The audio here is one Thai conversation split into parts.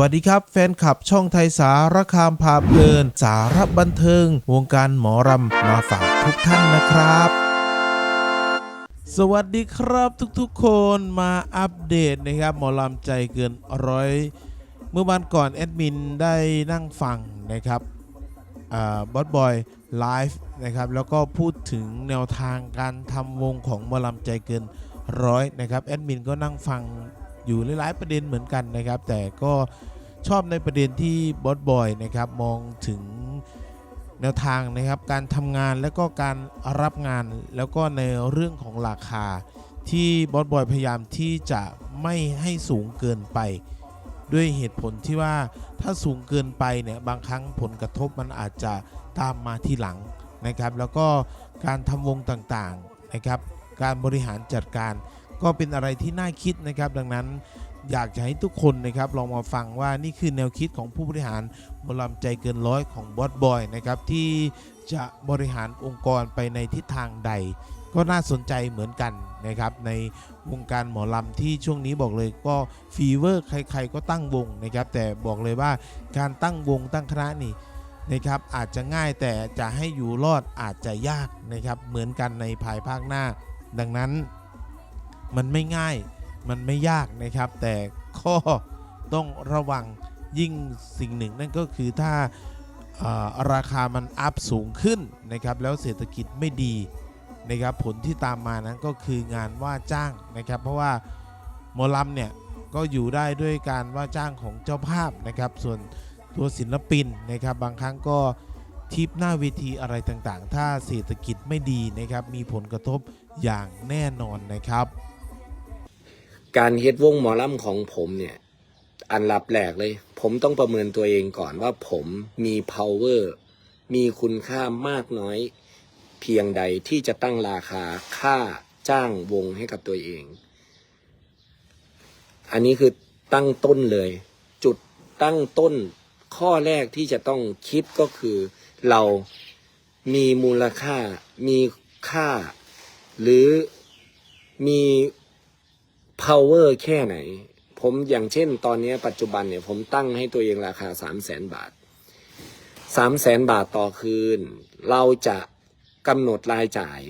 วัสดีครับ แฟนคลับช่องไทยสารคามพาเพลิน สารบันเทิง วงการหมอรำมาฝากทุกท่านนะครับสวัสดีครับทุกๆคนมาอัปเดตนะครับหมอลำใจเกินร้อยเมื่อวันก่อนแอดมินได้นั่งฟังนะครับบอสบอยไลฟ์นะครับแล้วก็พูดถึงแนวทางการทำวงของหมอลำใจเกินร้อยนะครับแอดมินก็นั่งฟัง อยู่หลาย ๆ ประเด็นเหมือนกันนะครับ แต่ก็ชอบในประเด็นที่บอสบอยนะครับมองถึงแนวทางนะครับการทำงานแล้วก็การรับงานแล้วก็ในเรื่องของราคา ที่บอสบอยพยายามที่จะไม่ให้สูงเกินไป ด้วยเหตุผลที่ว่าถ้าสูงเกินไปเนี่ยบางครั้งผลกระทบมันอาจจะตามมาทีหลังนะครับ แล้วก็การทำวงต่างๆนะครับ การบริหารจัดการ ก็เป็นอะไรที่น่าคิดนะครับ ดังนั้นอยากจะให้ทุกคนนะครับลองมาฟังว่านี่คือแนวคิดของผู้บริหารหมอลำใจเกินร้อยของบอสบอยนะครับที่จะบริหารองค์กรไปในทิศทางใด ก็น่าสนใจเหมือนกันนะครับในวงการหมอลำที่ช่วงนี้บอกเลยก็ฟีเวอร์ใคร ๆ ก็ตั้งวงนะครับแต่บอกเลยว่าการตั้งวงตั้งคณะนี่นะครับอาจจะง่ายแต่จะให้อยู่รอดอาจจะยากนะครับเหมือนกันในภายภาคหน้า ดังนั้น มันไม่ง่าย มันไม่ยากนะครับ แต่ข้อต้องระวังยิ่งสิ่งหนึ่งนั่นก็คือถ้าราคามันอัพสูงขึ้นนะครับแล้วเศรษฐกิจไม่ดีนะครับผลที่ตามมานั้นก็คืองานว่าจ้างนะครับ เพราะว่าหมอลำเนี่ยก็อยู่ได้ด้วยการว่าจ้างของเจ้าภาพนะครับ ส่วนตัวศิลปินนะครับ บางครั้งก็ทิปหน้าเวทีอะไรต่างๆ ถ้าเศรษฐกิจไม่ดีนะครับ มีผลกระทบอย่างแน่นอนนะครับ การเฮ็ดวงหมอลำของผมเนี่ย อันลับแหลกเลย ผมต้องประเมินตัวเองก่อนว่าผมมี power มีคุณค่ามากน้อย เพียงใดที่จะตั้งราคาค่าจ้างวงให้กับตัวเอง อันนี้คือตั้งต้นเลย จุดตั้งต้นข้อแรกที่จะต้องคิดก็คือ เรามีมูลค่า มีค่า หรือมี power แค่ไหน ผมอย่างเช่น ตอนนี้ปัจจุบันเนี่ยผมตั้งให้ตัวเองราคาสามแสนบาทสามแสนบาทต่อคืน เราจะกำหนดรายจ่าย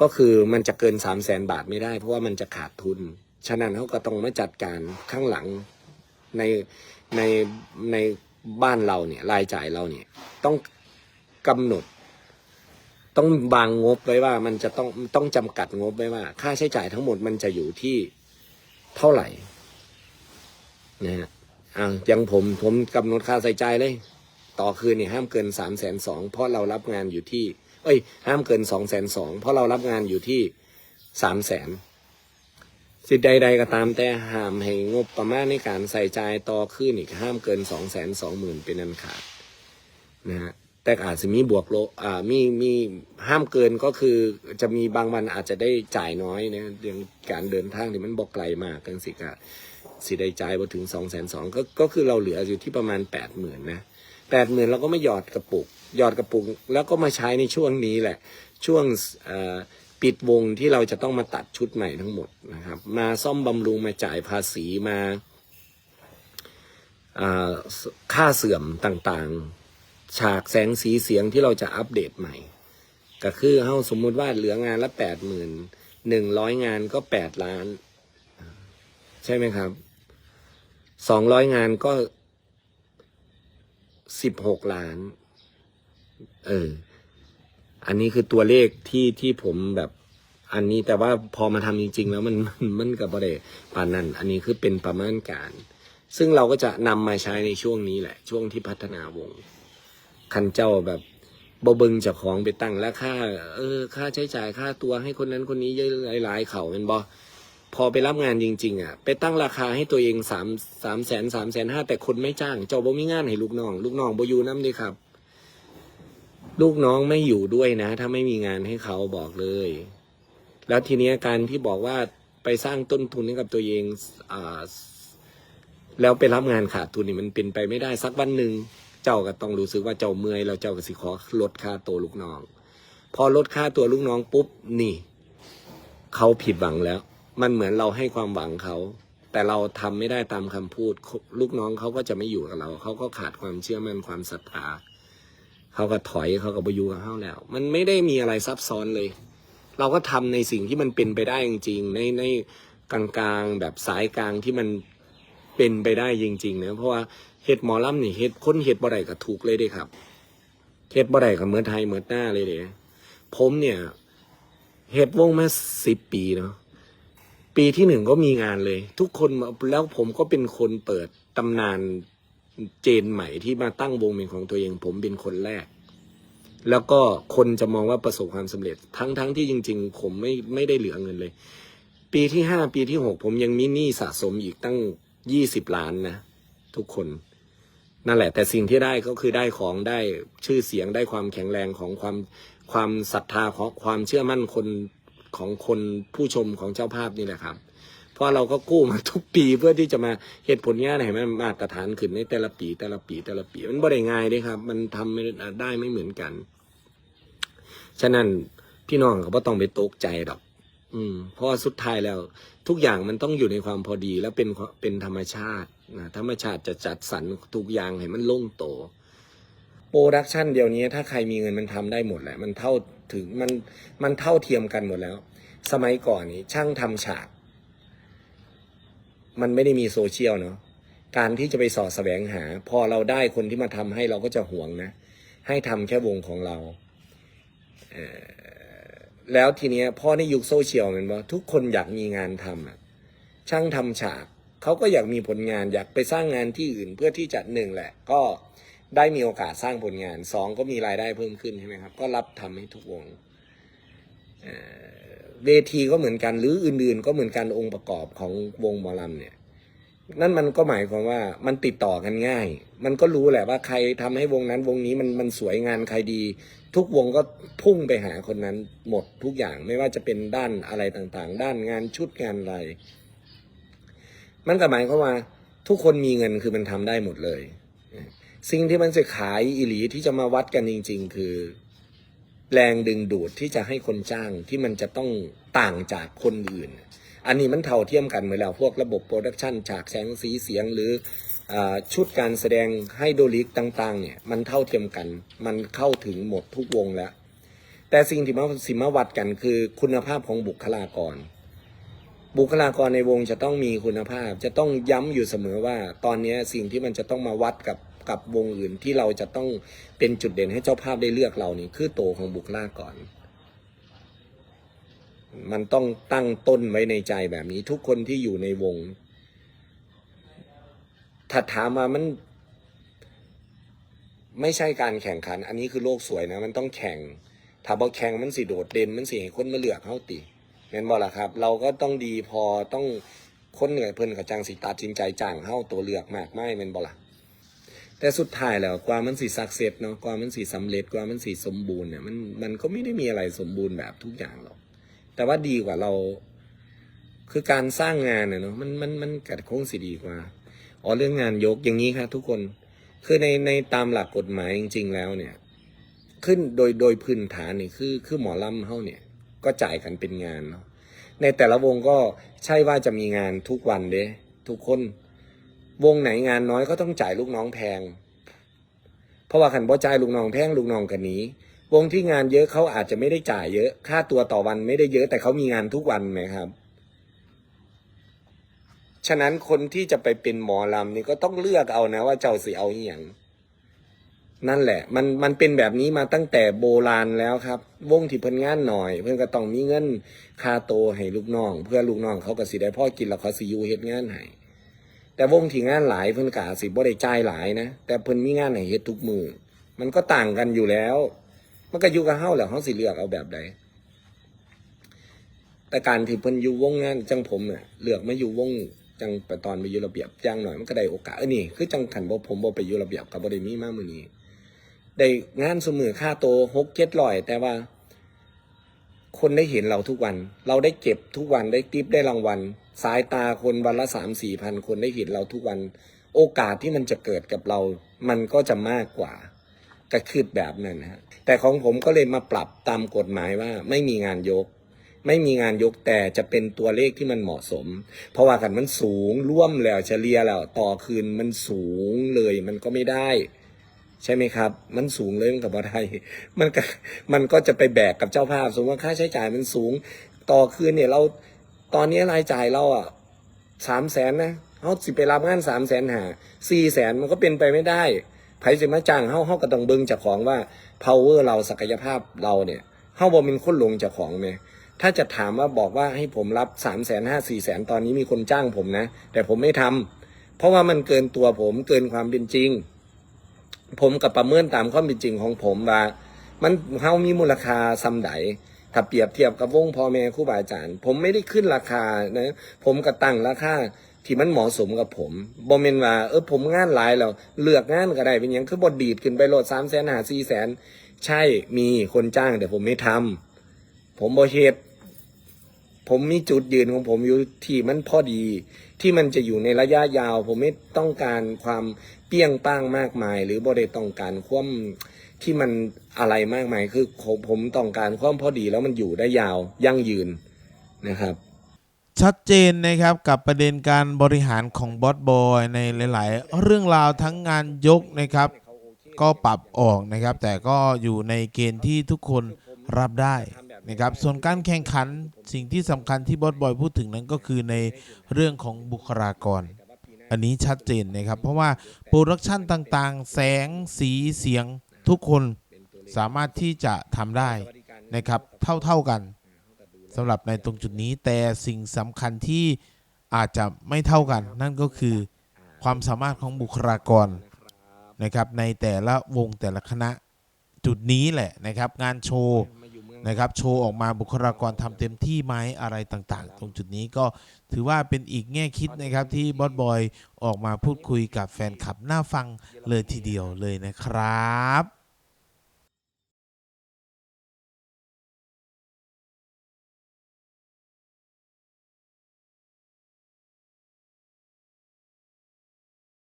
ก็คือมันจะเกินสามแสนบาทไม่ได้ เพราะว่ามันจะขาดทุน ฉะนั้นเขาก็ต้องมาจัดการข้างหลังในในในบ้านเราเนี่ยรายจ่ายเราเนี่ยต้องกำหนด ต้องบางงบไว้ว่ามันจะต้องต้องจำกัดงบไว้ว่า ค่าใช้จ่ายทั้งหมดมันจะอยู่ที่เท่าไหร่นะฮะอ่าอย่างผมผมกำหนดค่าใส่ใจายเลย ต่อคืนเนี่ยห้ามเกินสามแสนสองเพราะเรารับงานอยู่ที่ เอ้ย ห้ามเกินสองแสนสองเพราะเรารับงานอยู่ที่สามแสนสิทธิใดๆก็ตามแต่ห้ามให้งบประมาณในการใส่ใจต่อคืนอีกห้ามเกินสองแสนสองหมื่นเป็นอันขาดนะฮะ แต่อาจจะมีบวกโลอ่ามีมีห้ามเกินก็คือจะมีบางวันอาจจะได้จ่ายน้อยนะเรื่องการเดินทางที่มันบอกไกลมากกันสิกะสิได้จ่ายมาถึงสองแสนสองก็ก็คือเราเหลืออยู่ที่ประมาณแปดหมื่นนะแปดหมื่นเราก็ไม่หยอดกระปุก หยอดกระปุก แล้วก็มาใช้ในช่วงนี้แหละ ช่วงปิดวงที่เราจะต้องมาตัดชุดใหม่ทั้งหมดนะครับ มาซ่อมบำรุงมาจ่ายภาษีมาอ่าค่าเสื่อมต่างๆ ฉากแสงสีเสียงที่เราจะอัปเดตใหม่ ก็คือเฮาสมมุติว่าเหลืองานละแปดหมื่นหนึ่งร้อยงานก็แปดล้าน ใช่ไหมครับสองร้อยงานก็สิบหกล้าน เออ อันนี้คือตัวเลขที่ที่ผมแบบ อันนี้แต่ว่าพอมาทำจริง ๆ แล้วมันมันกับประเดปานนั้น อันนี้คือเป็นประมาณการ ซึ่งเราก็จะนำมาใช้ในช่วงนี้แหละ ช่วงที่พัฒนาวง คันเจ้าแบบบ่เบิงเจากของไปตั้งแล้วค่า เออ ค่าใช้จ่ายค่าตัวให้คนนั้นคนนี้เยอะหลาย ๆ เขาเป็นบอพอไปรับงานจริง ๆ อะ ไปตั้งราคาให้ตัวเองสามสามแสนสามแสนห้าแต่คนไม่จ้าง เจ้าบ่มีงานให้ลูกน้อง ลูกน้องบ่อยู่น้ำดีครับ ลูกน้องไม่อยู่ด้วยนะ ถ้าไม่มีงานให้เขาบอกเลย แล้วทีเนี้ยการที่บอกว่าไปสร้างต้นทุนให้กับตัวเองอ่าแล้วไปรับงานขาดทุนนี่มันเป็นไปไม่ได้สักวันหนึ่ง เจ้าก็ต้องรู้สึกว่าเจ้าเมื่อยแล้วเจ้าก็สิขอลดค่าตัวลูกน้อง พอลดค่าตัวลูกน้องปุ๊บนี่เขาผิดหวังแล้ว มันเหมือนเราให้ความหวังเขา แต่เราทำไม่ได้ตามคำพูด ลูกน้องเขาก็จะไม่อยู่กับเราเขาก็ขาดความเชื่อมั่นความศรัทธาเขาก็ถอยเขาก็ไปอยู่กับเขาแล้ว มันไม่ได้มีอะไรซับซ้อนเลย เราก็ทำในสิ่งที่มันเป็นไปได้จริงๆในในกลางๆแบบสายกลางที่มันเป็นไปได้จริงๆนะเพราะว่า เฮ็ดหมอลำนี่เฮ็ดคนเฮ็ดบ่ได้ก็ถูกเลยเด้ครับเฮ็ดบ่ได้ก็เหมือนไทยเหมือนหน้าเลยเด้ผมเนี่ยเฮ็ดวงมาสิบปีเนาะปีที่หนึ่งก็มีงานเลย ทุกคนแล้วผมก็เป็นคนเปิดตำนานเจนใหม่ที่มาตั้งวงเป็นของตัวเอง ผมเป็นคนแรก แล้วก็คนจะมองว่าประสบความสำเร็จ ทั้งทั้งที่จริง ๆ ผมไม่ไม่ได้เหลือเงินเลย ปีที่ห้าปีที่หกผมยังมีหนี้สะสมอีกตั้งยี่สิบล้านนะทุกคน นั่นแหละ แต่สิ่งที่ได้ก็คือได้ของได้ชื่อเสียงได้ความแข็งแรงของความความศรัทธาของความเชื่อมั่นคนของคนผู้ชมของเจ้าภาพนี่แหละครับ เพราะเราก็กู้มาทุกปีเพื่อที่จะมาเหตุผลงานให้มันมาตรฐานขึ้นในแต่ละปี แต่ละปีแต่ละปีมันบ่ได้ง่ายเด้ครับ มันทำไม่ได้ไม่เหมือนกัน ฉะนั้นพี่น้องก็บ่ต้องไปตกใจดอกอืมเพราะสุดท้ายแล้ว ทุกอย่างมันต้องอยู่ในความพอดีและเป็นเป็นธรรมชาติ นะธรรมชาติจะจัดสรรทุกอย่างให้มันลงโตโปรดักชันเดียวนี้ถ้าใครมีเงินมันทำได้หมดแหละ มันเท่าถึงมันมันเท่าเทียมกันหมดแล้ว สมัยก่อนนี้ช่างทำฉาก มันไม่ได้มีโซเชียลเนาะการที่จะไปสอดแสวงหา พอเราได้คนที่มาทำให้เราก็จะห่วงนะ ให้ทำแค่วงของเราเแล้วทีเนี้ยพ่อในยุคโซเชียลมันว่าทุกคนอยากมีงานทำอะช่างทำฉาก เขาก็อยากมีผลงานอยากไปสร้างงานที่อื่นเพื่อที่จะหนึ่งแหละ ก็ได้มีโอกาสสร้างผลงานสองก็มีรายได้เพิ่มขึ้นใช่ไหมครับ ก็รับทำให้ทุกวงเออเวทีก็เหมือนกันหรืออื่นๆ ก็เหมือนกันองค์ประกอบของวงหมอลำเนี่ย นั่นมันก็หมายความว่ามันติดต่อกันง่าย มันก็รู้แหละว่าใครทำให้วงนั้นวงนี้มันมันสวยงานใครดี ทุกวงก็พุ่งไปหาคนนั้นหมดทุกอย่างไม่ว่าจะเป็นด้านอะไรต่างๆ ด้านงานชุดงานอะไร มันก็หมายความว่าทุกคนมีเงินคือมันทำได้หมดเลย สิ่งที่มันจะขายอีหลีที่จะมาวัดกันจริง ๆ คือแรงดึงดูดที่จะให้คนจ้างที่มันจะต้องต่างจากคนอื่น อันนี้มันเท่าเทียมกันเหมือนแล้วพวกระบบโปรดักชันฉากแสงสีเสียงหรืออชุดการแสดงไฮโดรลิกต่าง ๆ เนี่ยมันเท่าเทียมกัน มันเข้าถึงหมดทุกวงแล้ว แต่สิ่งที่มาสิมาวัดกันคือคุณภาพของบุคลากร บุคลากรในวงจะต้องมีคุณภาพ จะต้องย้ำอยู่เสมอว่า ตอนนี้สิ่งที่มันจะต้องมาวัดกับกับวงอื่นที่เราจะต้องเป็นจุดเด่นให้เจ้าภาพได้เลือกเรานี่คือโตของบุคลากรมันต้องตั้งต้นไว้ในใจแบบนี้ ทุกคนที่อยู่ในวงถ้าถามมามัน ไม่ใช่การแข่งขัน อันนี้คือโลกสวยนะ มันต้องแข่ง ถ้าบอแข่งมันสิโดดเด่นมันสิให้คนมาเลือกเขาติ แม่นบอล่ะครับ เราก็ต้องดีพอต้องค้นเหนื่อยเพิ่นกับจังสิตัดสินใจจ้างเฮาตัวเลือกมากไม่แม่นบอล่ะแต่สุดท้ายแล้วกว่ามันสิสักเซสเนาะกว่ามันสิสำเร็จกว่ามันสิสมบูรณ์เนี่ยมันมันก็ไม่ได้มีอะไรสมบูรณ์แบบทุกอย่างหรอก แต่ว่าดีกว่าเรา คือการสร้างงานเนี่ยเนาะมันมันมันกัดคงสิดีกว่าอ๋อเรื่องงานยกอย่างนี้ครับทุกคนคือในในตามหลักกฎหมายจริง ๆ แล้วเนี่ย ขึ้นโดยโดยพื้นฐานนี่คือคือหมอลำเฮาเนี่ย ก็จ่ายกันเป็นงานเนาะในแต่ละวงก็ใช่ว่าจะมีงานทุกวันเด้ทุกคนวงไหนงานน้อยก็ต้องจ่ายลูกน้องแพง เพราะว่าขันบ่จ่ายลูกน้องแพงลูกน้องกันนี้ วงที่งานเยอะเขาอาจจะไม่ได้จ่ายเยอะ ค่าตัวต่อวันไม่ได้เยอะ แต่เขามีงานทุกวันไหมครับ ฉะนั้นคนที่จะไปเป็นหมอลำนี่ก็ต้องเลือกเอานะ ว่าเจ้าสิเอาอหย่าง นั่นแหละ มันมันเป็นแบบนี้มาตั้งแต่โบราณแล้วครับ วงที่เพิ่นงานหน่อย เพิ่นก็ต้องมีเงินค่าโตให้ลูกน้อง เพื่อลูกน้องเขาก็สิได้พ่อกินแล้วเขาสิอยู่เฮ็ดงานให้แต่วงที่งานหลายเพิ่นกาสิบ่ได้จ่ายหลายนะแต่เพิ่นมีงานให้เฮ็ดทุกมือมันก็ต่างกันอยู่แล้ว มันก็อยู่กับเฮาแหละเฮาสิเลือกเอาแบบใดแต่การที่เพิ่นอยู่วงงานจังผมเนี่ยเลือกมาอยู่วงจังไปตอนไปอยู่ระเบียบอย่างหน่อยมันก็ได้โอกาสเออนี่คือจังขันบ่ผมบ่ไปอยู่ระเบียบก็บ่ได้มีมามื้อนี้ ได้งานสมือค่าโตหกเจ็ดร้อย แต่ว่า คนได้เห็นเราทุกวัน เราได้เก็บทุกวันได้ติปได้รางวัล สายตาคนวันละสามสี่พันคนได้เห็นเราทุกวัน โอกาสที่มันจะเกิดกับเรา มันก็จะมากกว่าก็คือแบบนั้นฮะแต่ของผมก็เลยมาปรับตามกฎหมายว่า ไม่มีงานยก ไม่มีงานยกแต่จะเป็นตัวเลขที่มันเหมาะสม เพราะว่ากันมันสูงร่วมแล้วเฉลี่ยแล้วต่อคืนมันสูงเลยมันก็ไม่ได้ ใช่ไหมครับ มันสูงเลยมันกับว่ไทยมันก็มันก็จะไปแบกกับเจ้าภาพ สมมติว่าค่าใช้จ่ายมันสูง ต่อคืนเนี่ยเราตอนนี้รายจ่ายเราอะสามแสนนะเขาสิไปรับงานสามแสนหาสี่แสนมันก็เป็นไปไม่ได้ไผสิมาจ้างเขาเขาก็ต้องเบิ่งจากของว่า power เราศักยภาพเราเนี่ยเขาบอกเป็นคนลงจากของไหมถ้าจะถามว่าบอกว่าให้ผมรับสามแสนห้าสี่แสนตอนนี้มีคนจ้างผมนะ แต่ผมไม่ทำเพราะว่ามันเกินตัวผมเกินความเป็นจริง ผมกับประเมินตามความเป็นจริงของผมว่ามันเฮามีมูลค่าซ้ำใดถ้าเปรียบเทียบกับวงพ่อแม่ครูบาอาจารย์ ผมไม่ได้ขึ้นราคานะผมก็ตั้งราคาที่มันเหมาะสมกับผมบ่แม่นว่าเออผมงานหลายแล้วเลือกงานก็ได้เป็นยังคือบ่ดีดขึ้นไปโลด3 0 0 0 0 0 5 4แสนใช่มีคนจ้างแต่ผมไม่ทำผมบ่เฮ็ดผมมีจุดยืนของผมอยู่ที่มันพอดี ที่มันจะอยู่ในระยะยาว ผมไม่ต้องการความเปี้ยงป้างมากมาย หรือบ่ได้ต้องการความที่มันอะไรมากมายคือผมผมต้องการความพอดีแล้วมันอยู่ได้ยาวยั่งยืนนะครับ ชัดเจนนะครับกับประเด็นการบริหารของบอสบอยในหลาย ๆ เรื่องราวทั้งงานยกนะครับ ก็ปรับออกนะครับ แต่ก็อยู่ในเกณฑ์ที่ทุกคนรับได้ นะครับส่วนการแข่งขันสิ่งที่สำคัญที่บอสบอยพูดถึงนั้นก็คือในเรื่องของบุคลากร อันนี้ชัดเจนนะครับ เพราะว่าโปรดักชันต่างๆ แสงสีเสียงทุกคนสามารถที่จะทำได้นะครับเท่าๆกันสำหรับในตรงจุดนี้แต่สิ่งสำคัญที่อาจจะไม่เท่ากัน นั่นก็คือความสามารถของบุคลากรนะครับในแต่ละวงแต่ละคณะจุดนี้แหละนะครับ งานโชว์ นะครับ โชว์ออกมาบุคลากรทำเต็มที่ไหมอะไรต่างๆ ตรงจุดนี้ก็ถือว่าเป็นอีกแง่คิดนะครับที่บอสบอยออกมาพูดคุยกับแฟนคลับน่าฟังเลยทีเดียวเลยนะครับ